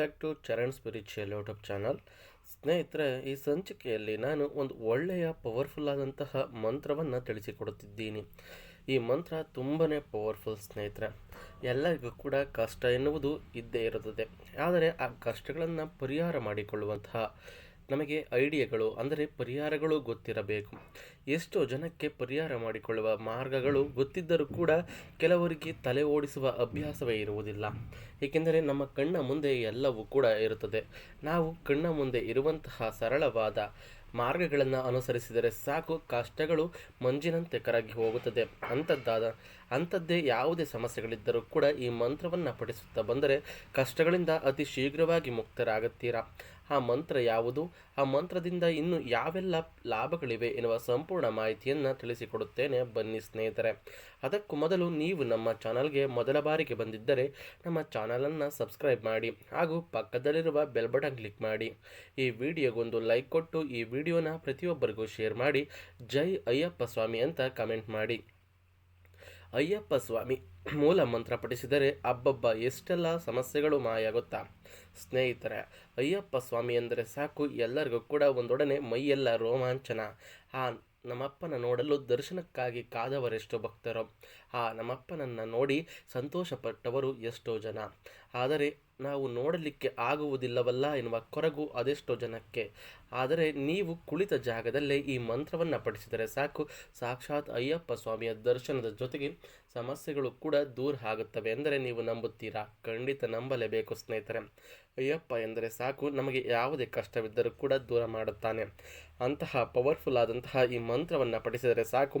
Back to Charan spiritual YouTube channel ಸ್ನೇಹಿತರೆ, ಈ ಸಂಚಿಕೆಯಲ್ಲಿ ನಾನು ಒಂದು ಒಳ್ಳೆಯ ಪವರ್ಫುಲ್ ಆದಂತಹ ಮಂತ್ರವನ್ನು ತಿಳಿಸಿಕೊಡುತ್ತಿದ್ದೀನಿ. ಈ ಮಂತ್ರ ತುಂಬಾ ಪವರ್ಫುಲ್ ಸ್ನೇಹಿತರೆ. ಎಲ್ಲರಿಗೂ ಕೂಡ ಕಷ್ಟ ಎನ್ನುವುದು ಇದ್ದೇ ಇರುತ್ತದೆ. ಆದರೆ ಆ ಕಷ್ಟಗಳನ್ನು ಪರಿಹಾರ ಮಾಡಿಕೊಳ್ಳುವಂತಹ ನಮಗೆ ಐಡಿಯಾಗಳು, ಅಂದರೆ ಪರಿಹಾರಗಳು ಗೊತ್ತಿರಬೇಕು. ಎಷ್ಟೋ ಜನಕ್ಕೆ ಪರಿಹಾರ ಮಾಡಿಕೊಳ್ಳುವ ಮಾರ್ಗಗಳು ಗೊತ್ತಿದ್ದರೂ ಕೂಡ ಕೆಲವರಿಗೆ ತಲೆ ಓಡಿಸುವ ಅಭ್ಯಾಸವೇ ಇರುವುದಿಲ್ಲ. ಏಕೆಂದರೆ ನಮ್ಮ ಕಣ್ಣ ಮುಂದೆ ಎಲ್ಲವೂ ಕೂಡ ಇರುತ್ತದೆ. ನಾವು ಕಣ್ಣ ಮುಂದೆ ಇರುವಂತಹ ಸರಳವಾದ ಮಾರ್ಗಗಳನ್ನು ಅನುಸರಿಸಿದರೆ ಸಾಕು, ಕಷ್ಟಗಳು ಮಂಜಿನಂತೆ ಕರಗಿ ಹೋಗುತ್ತದೆ. ಅಂಥದ್ದಾದ, ಅಂಥದ್ದೇ ಯಾವುದೇ ಸಮಸ್ಯೆಗಳಿದ್ದರೂ ಕೂಡ ಈ ಮಂತ್ರವನ್ನು ಪಠಿಸುತ್ತಾ ಬಂದರೆ ಕಷ್ಟಗಳಿಂದ ಅತಿ ಶೀಘ್ರವಾಗಿ ಮುಕ್ತರಾಗುತ್ತೀರಾ? ಆ ಮಂತ್ರ ಯಾವುದು? ಆ ಮಂತ್ರದಿಂದ ಇನ್ನು ಯಾವೆಲ್ಲ ಲಾಭಗಳಿವೆ ಎನ್ನುವ ಸಂಪೂರ್ಣ ಮಾಹಿತಿಯನ್ನು ತಿಳಿಸಿಕೊಡುತ್ತೇನೆ. ಬನ್ನಿ ಸ್ನೇಹಿತರೆ, ಅದಕ್ಕೂ ಮೊದಲು ನೀವು ನಮ್ಮ ಚಾನಲ್ಗೆ ಮೊದಲ ಬಾರಿಗೆ ಬಂದಿದ್ದರೆ ನಮ್ಮ ಚಾನಲನ್ನು ಸಬ್ಸ್ಕ್ರೈಬ್ ಮಾಡಿ ಹಾಗೂ ಪಕ್ಕದಲ್ಲಿರುವ ಬೆಲ್ ಬಟನ್ ಕ್ಲಿಕ್ ಮಾಡಿ. ಈ ವಿಡಿಯೋಗೊಂದು ಲೈಕ್ ಕೊಟ್ಟು ಈ ವಿಡಿಯೋನ ಪ್ರತಿಯೊಬ್ಬರಿಗೂ ಶೇರ್ ಮಾಡಿ. ಜೈ ಅಯ್ಯಪ್ಪ ಸ್ವಾಮಿ ಅಂತ ಕಮೆಂಟ್ ಮಾಡಿ. ಅಯ್ಯಪ್ಪ ಸ್ವಾಮಿ ಮೂಲ ಮಂತ್ರ ಪಠಿಸಿದರೆ ಅಬ್ಬಬ್ಬ ಎಷ್ಟೆಲ್ಲ ಸಮಸ್ಯೆಗಳು ಮಾಯ ಗೊತ್ತಾ ಸ್ನೇಹಿತರೆ, ಅಯ್ಯಪ್ಪ ಸ್ವಾಮಿ ಎಂದರೆ ಸಾಕು, ಎಲ್ಲರಿಗೂ ಕೂಡ ಒಂದೊಡನೆ ಮೈಯೆಲ್ಲ ರೋಮಾಂಚನ. ಆ ನಮ್ಮಪ್ಪನ ನೋಡಲು ದರ್ಶನಕ್ಕಾಗಿ ಕಾದವರೆಷ್ಟು ಭಕ್ತರು. ಆ ನಮ್ಮಪ್ಪನನ್ನು ನೋಡಿ ಸಂತೋಷಪಟ್ಟವರು ಎಷ್ಟೋ ಜನ. ಆದರೆ ನಾವು ನೋಡಲಿಕ್ಕೆ ಆಗುವುದಿಲ್ಲವಲ್ಲ ಎನ್ನುವ ಕೊರಗು ಅದೆಷ್ಟೋ ಜನಕ್ಕೆ. ಆದರೆ ನೀವು ಕುಳಿತ ಜಾಗದಲ್ಲೇ ಈ ಮಂತ್ರವನ್ನು ಪಠಿಸಿದರೆ ಸಾಕು. ಸಾಕ್ಷಾತ್ ಅಯ್ಯಪ್ಪ ಸ್ವಾಮಿಯ ದರ್ಶನದ ಜೊತೆಗೆ ಸಮಸ್ಯೆಗಳು ಕೂಡ ದೂರ ಆಗುತ್ತವೆ ಎಂದರೆ ನೀವು ನಂಬುತ್ತೀರಾ? ಖಂಡಿತ ನಂಬಲೇಬೇಕು ಸ್ನೇಹಿತರೆ. ಅಯ್ಯಪ್ಪ ಎಂದರೆ ಸಾಕು, ನಮಗೆ ಯಾವುದೇ ಕಷ್ಟವಿದ್ದರೂ ಕೂಡ ದೂರ ಮಾಡುತ್ತಾನೆ. ಅಂತಹ ಪವರ್ಫುಲ್ ಆದಂತಹ ಈ ಮಂತ್ರವನ್ನು ಪಠಿಸಿದರೆ ಸಾಕು.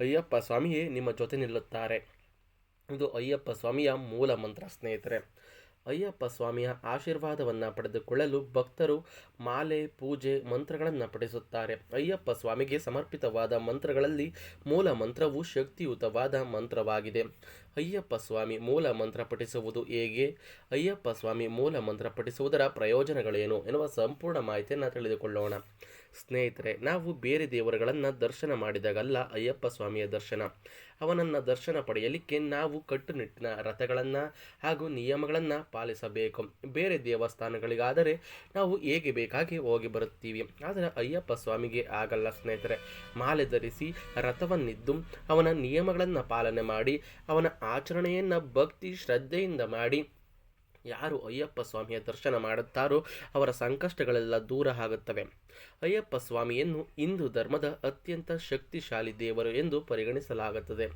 ಅಯ್ಯಪ್ಪ ಸ್ವಾಮಿಯೇ ನಿಮ್ಮ ಜೊತೆ ನಿಲ್ಲುತ್ತಾರೆ. ಇದು ಅಯ್ಯಪ್ಪ ಸ್ವಾಮಿಯ ಮೂಲ ಮಂತ್ರ ಸ್ನೇಹಿತರೆ. ಅಯ್ಯಪ್ಪ ಸ್ವಾಮಿಯ ಆಶೀರ್ವಾದವನ್ನು ಪಡೆದುಕೊಳ್ಳಲು ಭಕ್ತರು ಮಾಲೆ, ಪೂಜೆ, ಮಂತ್ರಗಳನ್ನು ಪಠಿಸುತ್ತಾರೆ. ಅಯ್ಯಪ್ಪ ಸ್ವಾಮಿಗೆ ಸಮರ್ಪಿತವಾದ ಮಂತ್ರಗಳಲ್ಲಿ ಮೂಲ ಮಂತ್ರವು ಶಕ್ತಿಯುತವಾದ ಮಂತ್ರವಾಗಿದೆ. ಅಯ್ಯಪ್ಪ ಸ್ವಾಮಿ ಮೂಲ ಮಂತ್ರ ಪಠಿಸುವುದು ಹೇಗೆ? ಅಯ್ಯಪ್ಪ ಸ್ವಾಮಿ ಮೂಲ ಮಂತ್ರ ಪಠಿಸುವುದರ ಪ್ರಯೋಜನಗಳೇನು ಎನ್ನುವ ಸಂಪೂರ್ಣ ಮಾಹಿತಿಯನ್ನು ತಿಳಿದುಕೊಳ್ಳೋಣ. ಸ್ನೇಹಿತರೆ, ನಾವು ಬೇರೆ ದೇವರುಗಳನ್ನು ದರ್ಶನ ಮಾಡಿದಾಗಲ್ಲ ಅಯ್ಯಪ್ಪ ಸ್ವಾಮಿಯ ದರ್ಶನ. ಅವನನ್ನು ದರ್ಶನ ಪಡೆಯಲಿಕ್ಕೆ ನಾವು ಕಟ್ಟುನಿಟ್ಟಿನ ರಥಗಳನ್ನು ಹಾಗೂ ನಿಯಮಗಳನ್ನು ಪಾಲಿಸಬೇಕು. ಬೇರೆ ದೇವಸ್ಥಾನಗಳಿಗಾದರೆ ನಾವು ಹೇಗೆ ಬೇಕಾಗಿ ಹೋಗಿ ಬರುತ್ತೀವಿ? ಆದರೆ ಅಯ್ಯಪ್ಪ ಸ್ವಾಮಿಗೆ ಆಗಲ್ಲ ಸ್ನೇಹಿತರೆ. ಮಾಲೆ ಧರಿಸಿ ರಥವನ್ನಿದ್ದು ಅವನ ನಿಯಮಗಳನ್ನು ಪಾಲನೆ ಮಾಡಿ, ಅವನ ಆಚರಣೆಯನ್ನು ಭಕ್ತಿ ಶ್ರದ್ಧೆಯಿಂದ ಮಾಡಿ ಯಾರು ಅಯ್ಯಪ್ಪ ಸ್ವಾಮಿಯ ದರ್ಶನ ಮಾಡುತ್ತಾರೋ ಅವರ ಸಂಕಷ್ಟಗಳೆಲ್ಲ ದೂರ ಆಗುತ್ತವೆ. ಅಯ್ಯಪ್ಪ ಸ್ವಾಮಿಯನ್ನು ಹಿಂದೂ ಧರ್ಮದ ಅತ್ಯಂತ ಶಕ್ತಿಶಾಲಿ ದೇವರು ಎಂದು ಪರಿಗಣಿಸಲಾಗುತ್ತದೆ.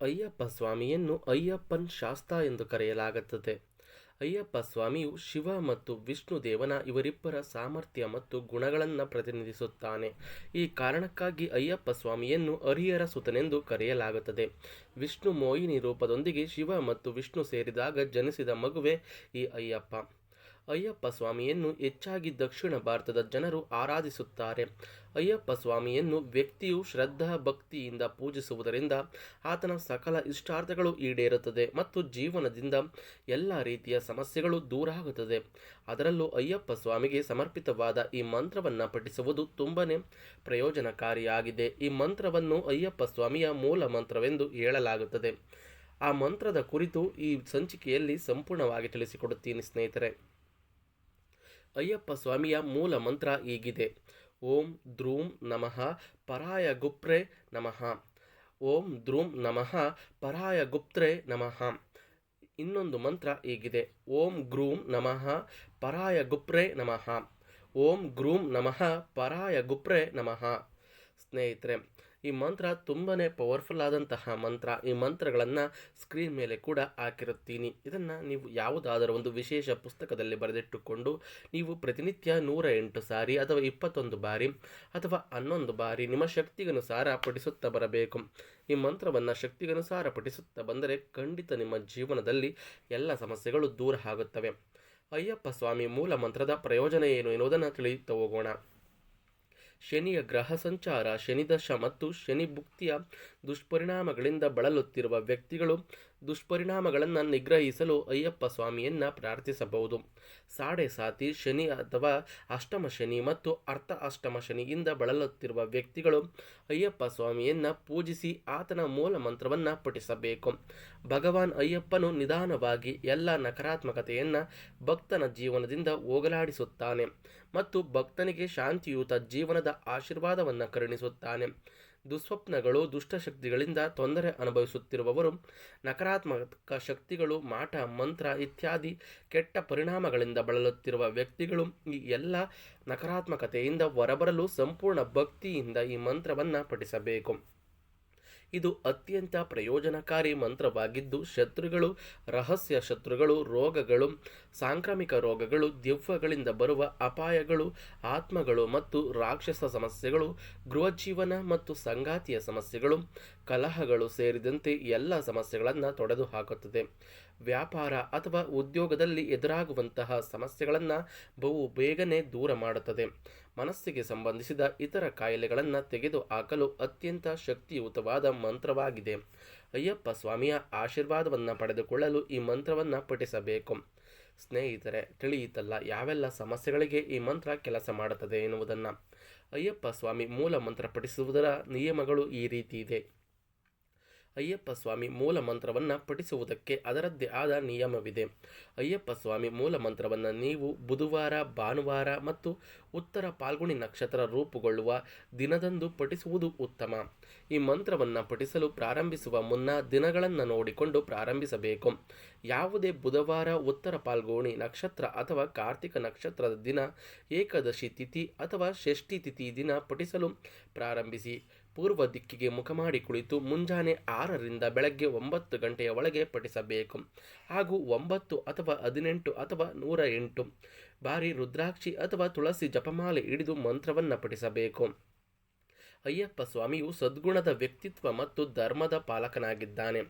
ಅಯ್ಯಪ್ಪ ಸ್ವಾಮಿಯನ್ನು ಅಯ್ಯಪ್ಪನ್ ಶಾಸ್ತ ಎಂದು ಕರೆಯಲಾಗುತ್ತದೆ. ಅಯ್ಯಪ್ಪ ಸ್ವಾಮಿಯು ಶಿವ ಮತ್ತು ವಿಷ್ಣು ದೇವನ ಇವರಿಬ್ಬರ ಸಾಮರ್ಥ್ಯ ಮತ್ತು ಗುಣಗಳನ್ನು ಪ್ರತಿನಿಧಿಸುತ್ತಾನೆ. ಈ ಕಾರಣಕ್ಕಾಗಿ ಅಯ್ಯಪ್ಪ ಸ್ವಾಮಿಯನ್ನು ಹರಿಹರ ಸುತನೆಂದು ಕರೆಯಲಾಗುತ್ತದೆ. ವಿಷ್ಣು ಮೋಹಿನಿ ರೂಪದೊಂದಿಗೆ ಶಿವ ಮತ್ತು ವಿಷ್ಣು ಸೇರಿದಾಗ ಜನಿಸಿದ ಮಗುವೆ ಈ ಅಯ್ಯಪ್ಪ. ಅಯ್ಯಪ್ಪ ಸ್ವಾಮಿಯನ್ನು ಹೆಚ್ಚಾಗಿ ದಕ್ಷಿಣ ಭಾರತದ ಜನರು ಆರಾಧಿಸುತ್ತಾರೆ. ಅಯ್ಯಪ್ಪ ಸ್ವಾಮಿಯನ್ನು ವ್ಯಕ್ತಿಯು ಶ್ರದ್ಧಾ ಭಕ್ತಿಯಿಂದ ಪೂಜಿಸುವುದರಿಂದ ಆತನ ಸಕಲ ಇಷ್ಟಾರ್ಥಗಳು ಈಡೇರುತ್ತದೆ ಮತ್ತು ಜೀವನದಿಂದ ಎಲ್ಲ ರೀತಿಯ ಸಮಸ್ಯೆಗಳು ದೂರ ಆಗುತ್ತದೆ ಅದರಲ್ಲೂ ಅಯ್ಯಪ್ಪ ಸ್ವಾಮಿಗೆ ಸಮರ್ಪಿತವಾದ ಈ ಮಂತ್ರವನ್ನು ಪಠಿಸುವುದು ತುಂಬನೇ ಪ್ರಯೋಜನಕಾರಿಯಾಗಿದೆ. ಈ ಮಂತ್ರವನ್ನು ಅಯ್ಯಪ್ಪ ಸ್ವಾಮಿಯ ಮೂಲ ಮಂತ್ರವೆಂದು ಹೇಳಲಾಗುತ್ತದೆ. ಆ ಮಂತ್ರದ ಕುರಿತು ಈ ಸಂಚಿಕೆಯಲ್ಲಿ ಸಂಪೂರ್ಣವಾಗಿ ತಿಳಿಸಿಕೊಡುತ್ತೀನಿ ಸ್ನೇಹಿತರೆ. ಅಯ್ಯಪ್ಪ ಸ್ವಾಮಿಯ ಮೂಲ ಮಂತ್ರ ಹೀಗಿದೆ. ಓಂ ಧ್ರೂಂ ನಮಃ ಪರಾಯ ಗುಪ್ರೆ ನಮಃ. ಓಂ ಧ್ರೂಂ ನಮಃ ಪರಾಯ ಗುಪ್ತ್ರೆ ನಮಃ. ಇನ್ನೊಂದು ಮಂತ್ರ ಹೀಗಿದೆ. ಓಂ ಗ್ರೂಂ ನಮಃ ಪರಾಯ ಗುಪ್ರೆ ನಮಃ. ಓಂ ಗ್ರೂಂ ನಮಃ ಪರಾಯ ಗುಪ್ರೆ ನಮಃ. ಸ್ನೇಹಿತರೆ ಈ ಮಂತ್ರ ತುಂಬಾ ಪವರ್ಫುಲ್ ಆದಂತಹ ಮಂತ್ರ. ಈ ಮಂತ್ರಗಳನ್ನು ಸ್ಕ್ರೀನ್ ಮೇಲೆ ಕೂಡ ಹಾಕಿರುತ್ತೀನಿ. ಇದನ್ನು ನೀವು ಯಾವುದಾದರೂ ಒಂದು ವಿಶೇಷ ಪುಸ್ತಕದಲ್ಲಿ ಬರೆದಿಟ್ಟುಕೊಂಡು ನೀವು ಪ್ರತಿನಿತ್ಯ ನೂರ ಎಂಟು ಸಾರಿ ಅಥವಾ ಇಪ್ಪತ್ತೊಂದು ಬಾರಿ ಅಥವಾ ಹನ್ನೊಂದು ಬಾರಿ ನಿಮ್ಮ ಶಕ್ತಿಗನುಸಾರ ಪಠಿಸುತ್ತಾ ಬರಬೇಕು. ಈ ಮಂತ್ರವನ್ನು ಶಕ್ತಿಗನುಸಾರ ಪಠಿಸುತ್ತಾ ಬಂದರೆ ಖಂಡಿತ ನಿಮ್ಮ ಜೀವನದಲ್ಲಿ ಎಲ್ಲ ಸಮಸ್ಯೆಗಳು ದೂರ ಆಗುತ್ತವೆ. ಅಯ್ಯಪ್ಪ ಸ್ವಾಮಿ, ಮೂಲ ಮಂತ್ರದ ಪ್ರಯೋಜನ ಏನು ಎನ್ನುವುದನ್ನು ತಿಳಿಯುತ್ತಾ ಹೋಗೋಣ. ಶನಿಯ ಗ್ರಹ ಸಂಚಾರ ಶನಿದಶ ಮತ್ತು ಶನಿ ಭುಕ್ತಿಯ ದುಷ್ಪರಿಣಾಮಗಳಿಂದ ಬಳಲುತ್ತಿರುವ ವ್ಯಕ್ತಿಗಳು ದುಷ್ಪರಿಣಾಮಗಳನ್ನು ನಿಗ್ರಹಿಸಲು ಅಯ್ಯಪ್ಪ ಸ್ವಾಮಿಯನ್ನು ಪ್ರಾರ್ಥಿಸಬಹುದು. ಸಾಡೆ ಸಾತಿ, ಶನಿ ಅಥವಾ ಅಷ್ಟಮ ಶನಿ ಮತ್ತು ಅರ್ಥ ಅಷ್ಟಮ ಶನಿಯಿಂದ ಬಳಲುತ್ತಿರುವ ವ್ಯಕ್ತಿಗಳು ಅಯ್ಯಪ್ಪ ಸ್ವಾಮಿಯನ್ನು ಪೂಜಿಸಿ ಆತನ ಮೂಲ ಮಂತ್ರವನ್ನು ಪಠಿಸಬೇಕು. ಭಗವಾನ್ ಅಯ್ಯಪ್ಪನು ನಿಧಾನವಾಗಿ ಎಲ್ಲ ನಕಾರಾತ್ಮಕತೆಯನ್ನು ಭಕ್ತನ ಜೀವನದಿಂದ ಹೋಗಲಾಡಿಸುತ್ತಾನೆ ಮತ್ತು ಭಕ್ತನಿಗೆ ಶಾಂತಿಯುತ ಜೀವನದ ಆಶೀರ್ವಾದವನ್ನು ಕರುಣಿಸುತ್ತಾನೆ. ದುಸ್ವಪ್ನಗಳು, ದುಷ್ಟಶಕ್ತಿಗಳಿಂದ ತೊಂದರೆ ಅನುಭವಿಸುತ್ತಿರುವವರು, ನಕಾರಾತ್ಮಕ ಶಕ್ತಿಗಳು, ಮಾಟ, ಮಂತ್ರ ಇತ್ಯಾದಿ ಕೆಟ್ಟ ಪರಿಣಾಮಗಳಿಂದ ಬಳಲುತ್ತಿರುವ ವ್ಯಕ್ತಿಗಳು ಈ ಎಲ್ಲ ನಕಾರಾತ್ಮಕತೆಯಿಂದ ಹೊರಬರಲು ಸಂಪೂರ್ಣ ಭಕ್ತಿಯಿಂದ ಈ ಮಂತ್ರವನ್ನು ಪಠಿಸಬೇಕು. ಇದು ಅತ್ಯಂತ ಪ್ರಯೋಜನಕಾರಿ ಮಂತ್ರವಾಗಿದ್ದು, ಶತ್ರುಗಳು, ರಹಸ್ಯ ಶತ್ರುಗಳು, ರೋಗಗಳು, ಸಾಂಕ್ರಾಮಿಕ ರೋಗಗಳು, ದೆವ್ವಗಳಿಂದ ಬರುವ ಅಪಾಯಗಳು, ಆತ್ಮಗಳು ಮತ್ತು ರಾಕ್ಷಸ ಸಮಸ್ಯೆಗಳು ಗೃಹ ಜೀವನ ಮತ್ತು ಸಂಗಾತಿಯ ಸಮಸ್ಯೆಗಳು, ಕಲಹಗಳು ಸೇರಿದಂತೆ ಎಲ್ಲ ಸಮಸ್ಯೆಗಳನ್ನು ತೊಡೆದು ಹಾಕುತ್ತದೆ ವ್ಯಾಪಾರ ಅಥವಾ ಉದ್ಯೋಗದಲ್ಲಿ ಎದುರಾಗುವಂತಹ ಸಮಸ್ಯೆಗಳನ್ನು ಬಹು ಬೇಗನೆ ದೂರ ಮಾಡುತ್ತದೆ. ಮನಸ್ಸಿಗೆ ಸಂಬಂಧಿಸಿದ ಇತರ ಕಾಯಿಲೆಗಳನ್ನು ತೆಗೆದು ಹಾಕಲು ಅತ್ಯಂತ ಶಕ್ತಿಯುತವಾದ ಮಂತ್ರವಾಗಿದೆ. ಅಯ್ಯಪ್ಪ ಸ್ವಾಮಿಯ ಆಶೀರ್ವಾದವನ್ನು ಪಡೆದುಕೊಳ್ಳಲು ಈ ಮಂತ್ರವನ್ನು ಪಠಿಸಬೇಕು. ಸ್ನೇಹಿತರೆ, ತಿಳಿಯಿತಲ್ಲ ಯಾವೆಲ್ಲ ಸಮಸ್ಯೆಗಳಿಗೆ ಈ ಮಂತ್ರ ಕೆಲಸ ಮಾಡುತ್ತದೆ ಎನ್ನುವುದನ್ನು. ಅಯ್ಯಪ್ಪ ಸ್ವಾಮಿ ಮೂಲ ಮಂತ್ರ ಪಠಿಸುವುದರ ನಿಯಮಗಳು ಈ ರೀತಿ ಇದೆ. ಅಯ್ಯಪ್ಪ ಸ್ವಾಮಿ ಮೂಲ ಮಂತ್ರವನ್ನು ಪಠಿಸುವುದಕ್ಕೆ ಅದರದ್ದೇ ಆದ ನಿಯಮವಿದೆ. ಅಯ್ಯಪ್ಪ ಸ್ವಾಮಿ ಮೂಲ ಮಂತ್ರವನ್ನು ನೀವು ಬುಧವಾರ, ಭಾನುವಾರ ಮತ್ತು ಉತ್ತರ ಪಾಲ್ಗುಣಿ ನಕ್ಷತ್ರ ರೂಪುಗೊಳ್ಳುವ ದಿನದಂದು ಪಠಿಸುವುದು ಉತ್ತಮ. ಈ ಮಂತ್ರವನ್ನು ಪಠಿಸಲು ಪ್ರಾರಂಭಿಸುವ ಮುನ್ನ ದಿನಗಳನ್ನು ನೋಡಿಕೊಂಡು ಪ್ರಾರಂಭಿಸಬೇಕು. ಯಾವುದೇ ಬುಧವಾರ, ಉತ್ತರ ಪಾಲ್ಗುಣಿ ನಕ್ಷತ್ರ ಅಥವಾ ಕಾರ್ತಿಕ ನಕ್ಷತ್ರದ ದಿನ, ಏಕಾದಶಿ ತಿಥಿ ಅಥವಾ ಷಷ್ಠಿ ತಿಥಿ ದಿನ ಪಠಿಸಲು ಪ್ರಾರಂಭಿಸಿ. ಪೂರ್ವ ದಿಕ್ಕಿಗೆ ಮುಖ ಮಾಡಿ ಕುಳಿತು ಮುಂಜಾನೆ ಆರರಿಂದ ಬೆಳಗ್ಗೆ ಒಂಬತ್ತು ಗಂಟೆಯ ಒಳಗೆ ಪಠಿಸಬೇಕು. ಹಾಗೂ ಒಂಬತ್ತು ಅಥವಾ ಹದಿನೆಂಟು ಅಥವಾ ನೂರ ಎಂಟು. ಬಾರಿ ರುದ್ರಾಕ್ಷಿ ಅಥವಾ ತುಳಸಿ ಜಪಮಾಲೆ ಹಿಡಿದು ಮಂತ್ರವನ್ನು ಪಠಿಸಬೇಕು. ಅಯ್ಯಪ್ಪ ಸ್ವಾಮಿಯು ಸದ್ಗುಣದ ವ್ಯಕ್ತಿತ್ವ ಮತ್ತು ಧರ್ಮದ ಪಾಲಕನಾಗಿದ್ದಾನೆ.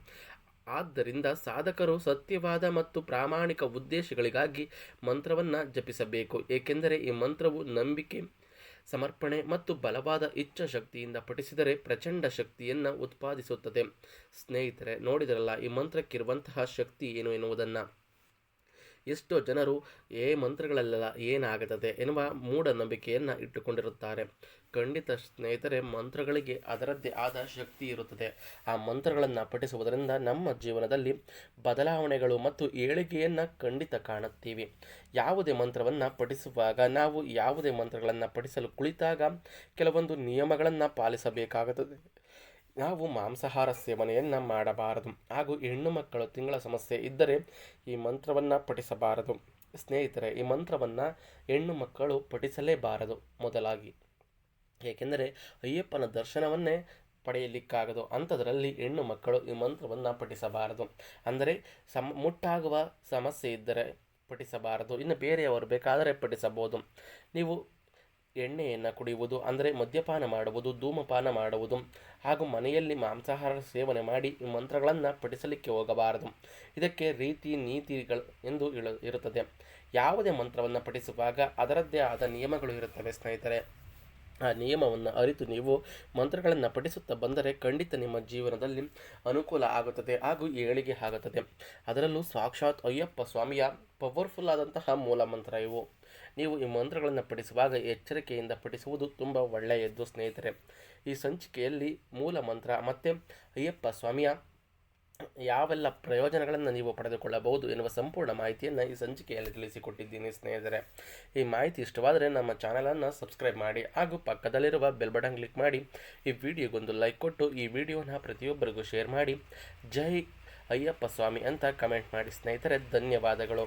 ಆದ್ದರಿಂದ ಸಾಧಕರು ಸತ್ಯವಾದ ಮತ್ತು ಪ್ರಾಮಾಣಿಕ ಉದ್ದೇಶಗಳಿಗಾಗಿ ಮಂತ್ರವನ್ನು ಜಪಿಸಬೇಕು. ಏಕೆಂದರೆ ಈ ಮಂತ್ರವು ನಂಬಿಕೆ ಸಮರ್ಪಣೆ ಮತ್ತು ಬಲವಾದ ಇಚ್ಛಾಶಕ್ತಿಯಿಂದ ಪಠಿಸಿದರೆ ಪ್ರಚಂಡ ಶಕ್ತಿಯನ್ನು ಉತ್ಪಾದಿಸುತ್ತದೆ. ಸ್ನೇಹಿತರೆ, ನೋಡಿದರಲ್ಲ, ಈ ಮಂತ್ರಕ್ಕಿರುವಂತಹ ಶಕ್ತಿ ಏನು ಎನ್ನುವುದನ್ನು? ಎಷ್ಟೋ ಜನರು ಏ ಮಂತ್ರಗಳಲ್ಲೆಲ್ಲ ಏನಾಗುತ್ತದೆ ಎನ್ನುವ ಮೂಢನಂಬಿಕೆಯನ್ನು ಇಟ್ಟುಕೊಂಡಿರುತ್ತಾರೆ. ಖಂಡಿತ ಸ್ನೇಹಿತರೆ, ಮಂತ್ರಗಳಿಗೆ ಅದರದ್ದೇ ಆದ ಶಕ್ತಿ ಇರುತ್ತದೆ. ಆ ಮಂತ್ರಗಳನ್ನು ಪಠಿಸುವುದರಿಂದ ನಮ್ಮ ಜೀವನದಲ್ಲಿ ಬದಲಾವಣೆಗಳು ಮತ್ತು ಏಳಿಗೆಯನ್ನು ಖಂಡಿತ ಕಾಣುತ್ತೀವಿ. ಯಾವುದೇ ಮಂತ್ರವನ್ನು ಪಠಿಸುವಾಗ ನಾವು ಯಾವುದೇ ಮಂತ್ರಗಳನ್ನು ಪಠಿಸಲು ಕುಳಿತಾಗ ಕೆಲವೊಂದು ನಿಯಮಗಳನ್ನು ಪಾಲಿಸಬೇಕಾಗುತ್ತದೆ. ನಾವು ಮಾಂಸಾಹಾರ ಸೇವನೆಯನ್ನು ಮಾಡಬಾರದು. ಹಾಗೂ ಹೆಣ್ಣು ಮಕ್ಕಳು ತಿಂಗಳ ಸಮಸ್ಯೆ ಇದ್ದರೆ ಈ ಮಂತ್ರವನ್ನು ಪಠಿಸಬಾರದು. ಸ್ನೇಹಿತರೆ, ಈ ಮಂತ್ರವನ್ನು ಹೆಣ್ಣು ಮಕ್ಕಳು ಪಠಿಸಲೇಬಾರದು ಮೊದಲಾಗಿ. ಏಕೆಂದರೆ ಅಯ್ಯಪ್ಪನ ದರ್ಶನವನ್ನೇ ಪಡೆಯಲಿಕ್ಕಾಗದು. ಅಂಥದ್ರಲ್ಲಿ ಹೆಣ್ಣು ಮಕ್ಕಳು ಈ ಮಂತ್ರವನ್ನು ಪಠಿಸಬಾರದು. ಅಂದರೆ ಸಮ, ಮುಟ್ಟಾಗುವ ಸಮಸ್ಯೆ ಇದ್ದರೆ ಪಠಿಸಬಾರದು. ಇನ್ನು ಬೇರೆಯವರು ಬೇಕಾದರೆ ಪಠಿಸಬಹುದು ನೀವು ಎಣ್ಣೆಯನ್ನು ಕುಡಿಯುವುದು, ಅಂದರೆ ಮದ್ಯಪಾನ ಮಾಡುವುದು, ಧೂಮಪಾನ ಮಾಡುವುದು ಹಾಗೂ ಮನೆಯಲ್ಲಿ ಮಾಂಸಾಹಾರ ಸೇವನೆ ಮಾಡಿ ಈ ಮಂತ್ರಗಳನ್ನು ಪಠಿಸಲಿಕ್ಕೆ ಹೋಗಬಾರದು. ಇದಕ್ಕೆ ರೀತಿ ನೀತಿಗಳು ಎಂದು ಇರುತ್ತದೆ. ಯಾವುದೇ ಮಂತ್ರವನ್ನು ಪಠಿಸುವಾಗ ಅದರದ್ದೇ ಆದ ನಿಯಮಗಳು ಇರುತ್ತವೆ ಸ್ನೇಹಿತರೆ. ಆ ನಿಯಮವನ್ನು ಅರಿತು ನೀವು ಮಂತ್ರಗಳನ್ನು ಪಠಿಸುತ್ತಾ ಬಂದರೆ ಖಂಡಿತ ನಿಮ್ಮ ಜೀವನದಲ್ಲಿ ಅನುಕೂಲ ಆಗುತ್ತದೆ ಹಾಗೂ ಏಳಿಗೆ ಆಗುತ್ತದೆ. ಅದರಲ್ಲೂ ಸಾಕ್ಷಾತ್ ಅಯ್ಯಪ್ಪ ಸ್ವಾಮಿಯ ಪವರ್ಫುಲ್ ಆದಂತಹ ಮೂಲ ಮಂತ್ರ ಇವು. ನೀವು ಈ ಮಂತ್ರಗಳನ್ನು ಪಠಿಸುವಾಗ ಎಚ್ಚರಿಕೆಯಿಂದ ಪಠಿಸುವುದು ತುಂಬ ಒಳ್ಳೆಯದು, ಸ್ನೇಹಿತರೆ. ಈ ಸಂಚಿಕೆಯಲ್ಲಿ ಮೂಲ ಮಂತ್ರ, ಮತ್ತು ಅಯ್ಯಪ್ಪ ಸ್ವಾಮಿಯ ಯಾವೆಲ್ಲ ಪ್ರಯೋಜನಗಳನ್ನು ನೀವು ಪಡೆದುಕೊಳ್ಳಬಹುದು ಎನ್ನುವ ಸಂಪೂರ್ಣ ಮಾಹಿತಿಯನ್ನು ಈ ಸಂಚಿಕೆಯಲ್ಲಿ ತಿಳಿಸಿಕೊಟ್ಟಿದ್ದೀನಿ, ಸ್ನೇಹಿತರೆ. ಈ ಮಾಹಿತಿ ಇಷ್ಟವಾದರೆ ನಮ್ಮ ಚಾನಲನ್ನು ಸಬ್ಸ್ಕ್ರೈಬ್ ಮಾಡಿ ಹಾಗೂ ಪಕ್ಕದಲ್ಲಿರುವ ಬೆಲ್ ಬಟನ್ ಕ್ಲಿಕ್ ಮಾಡಿ. ಈ ವಿಡಿಯೋಗೊಂದು ಲೈಕ್ ಕೊಟ್ಟು ಈ ವಿಡಿಯೋನ ಪ್ರತಿಯೊಬ್ಬರಿಗೂ ಶೇರ್ ಮಾಡಿ. ಜೈ ಅಯ್ಯಪ್ಪ ಸ್ವಾಮಿ ಅಂತ ಕಮೆಂಟ್ ಮಾಡಿ, ಸ್ನೇಹಿತರೆ. ಧನ್ಯವಾದಗಳು.